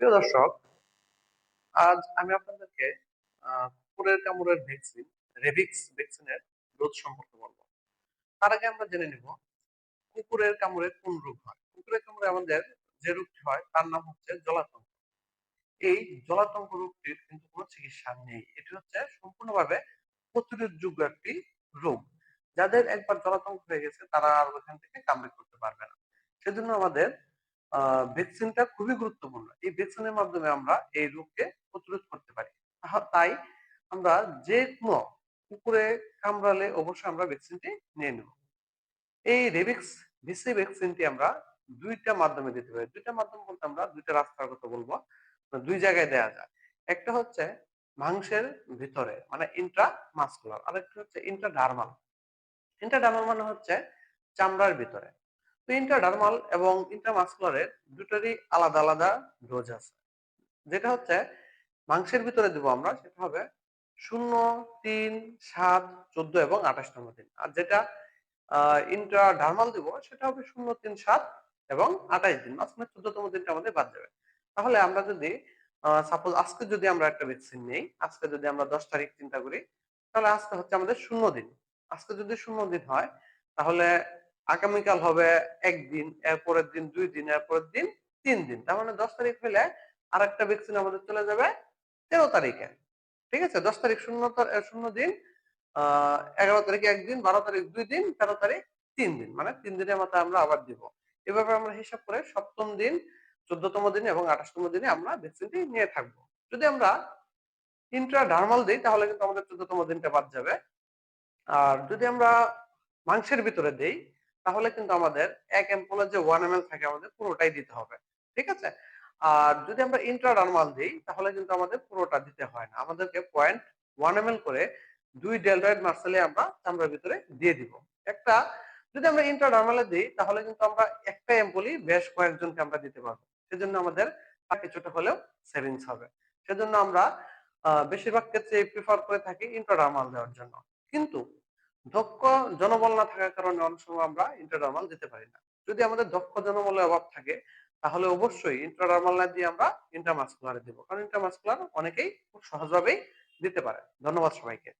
প্রিয় দর্শক, আজ আমি আপনাদেরকে কুকুরের কামড়ের ভ্যাকসিন রেবিক্স ভ্যাকসিনের ডোজ সম্পর্কে বলব। তার আগে আমরা জেনে নিব, কুকুরের কামড়ে কোন রোগ হয়? কুকুরের কামড়ে আমাদের যে রোগটি হয়, তার নাম হচ্ছে জলাতঙ্ক। এই জলাতঙ্ক রোগটির কিন্তু কোনো চিকিৎসা নেই। এটি হচ্ছে সম্পূর্ণভাবে প্রতিরোধযোগ্য একটি রোগ। যাদের একবার জলাতঙ্ক হয়ে গেছে, তারা আর ওখান থেকে কামড়ে করতে পারবে না। সেজন্য আমাদের ভ্যাকসিনটা খুবই গুরুত্বপূর্ণ। এই ভ্যাকসিনের মাধ্যমে আমরা এই রোগকে প্রতিরোধ করতে পারি। তাই আমরা যে কোনো কুকুরে কামড়ালে অবশ্যই আমরা ভ্যাকসিনটি নিয়ে নেব। এই রেবিক্স ভিসি ভ্যাকসিনটি আমরা দুইটা মাধ্যমে দিতে পারি। দুইটা মাধ্যম বলতে আমরা দুইটা রাস্তার কথা বলব। দুই জায়গায় দেওয়া যায়। একটা হচ্ছে মাংসের ভিতরে মানে ইন্ট্রা মাস্কুলার আরেকটা হচ্ছে ইন্ট্রাডার্মাল ইন্ট্রাডার্মাল মানে হচ্ছে চামড়ার ভিতরে। তো ইন্ট্রাডার্মাল এবং ইন্ট্রামাস্কুলারের দুটোরই আলাদা আলাদা ডোজ আছে। যেটা হচ্ছে, মাংসের ভিতরে দেবো আমরা, সেটা হবে শূন্য, তিন, সাত, চোদ্দ এবং আঠাশ নম্বর দিন। আর যেটা ইন্ট্রাডার্মাল দিব, সেটা হবে শূন্য, তিন, সাত এবং আঠাশ দিন। মাঝখানে চোদ্দতম দিনটা আমাদের বাদ যাবে। তাহলে আমরা যদি সাপোজ আজকে যদি আমরা একটা ভ্যাকসিন নেই, আজকে যদি আমরা দশ তারিখ চিন্তা করি, তাহলে আজকে হচ্ছে আমাদের শূন্য দিন। আজকে যদি শূন্য দিন হয়, তাহলে আগামীকাল হবে একদিন, এরপরের দিন দুই দিন, এরপরের দিন তিন দিন। তার মানে দশ তারিখ হলে আর একটা ভ্যাকসিন আমাদের চলে যাবে তেরো তারিখে। ঠিক আছে? দশ তারিখ শূন্য শূন্য দিন আহ এগারো তারিখে একদিন, বারো তারিখ দুই দিন, তেরো তারিখ তিন দিন। মানে তিন দিনের মাথায় আমরা আবার দিব। এভাবে আমরা হিসাব করে সপ্তম দিন, চোদ্দতম দিন এবং আঠাশতম দিনে আমরা ভ্যাকসিনটি নিয়ে থাকব। যদি আমরা ইন্ট্রাডার্মাল দিই, তাহলে কিন্তু আমাদের চোদ্দতম দিনটা বাদ যাবে। আর যদি আমরা মাংসের ভিতরে দেই তাহলে কিন্তু আমাদের এক এমপোলের যে ওয়ান এম থাকে আমাদের পুরোটাই দিতে হবে, ঠিক আছে? আর যদি আমরা ইন্ট্রাডার্মাল দিই, তাহলে কিন্তু আমাদের পুরোটা দিতে হয় না। আমাদেরকে পয়েন্ট ওয়ান এম করে দুই ডেলটয়েড মার্সেলে আমরা চামড়ার ভিতরে দিয়ে দিব। একটা, যদি আমরা ইন্ট্রাডার্মালে দিই, তাহলে কিন্তু আমরা একটা এম্পলি বেশ কয়েকজনকে আমরা দিতে পারব। সেজন্য আমাদের কিছুটা হলেও সেভিংস হবে। সেজন্য আমরা বেশিরভাগ ক্ষেত্রে প্রিফার করে থাকি ইন্ট্রাডার্মাল দেওয়ার জন্য। কিন্তু দক্ষ জনবল না থাকার কারণে অনেক সময় আমরা ইন্টারডার্মাল দিতে পারি না। যদি আমাদের দক্ষ জনবলের অভাব থাকে, তাহলে অবশ্যই ইন্ট্রাডার্মাল না দিয়ে আমরা ইন্টারমাস্কুলারে দিব। কারণ ইন্টারমাস্কুলার অনেকেই খুব সহজভাবেই দিতে পারে। ধন্যবাদ সবাইকে।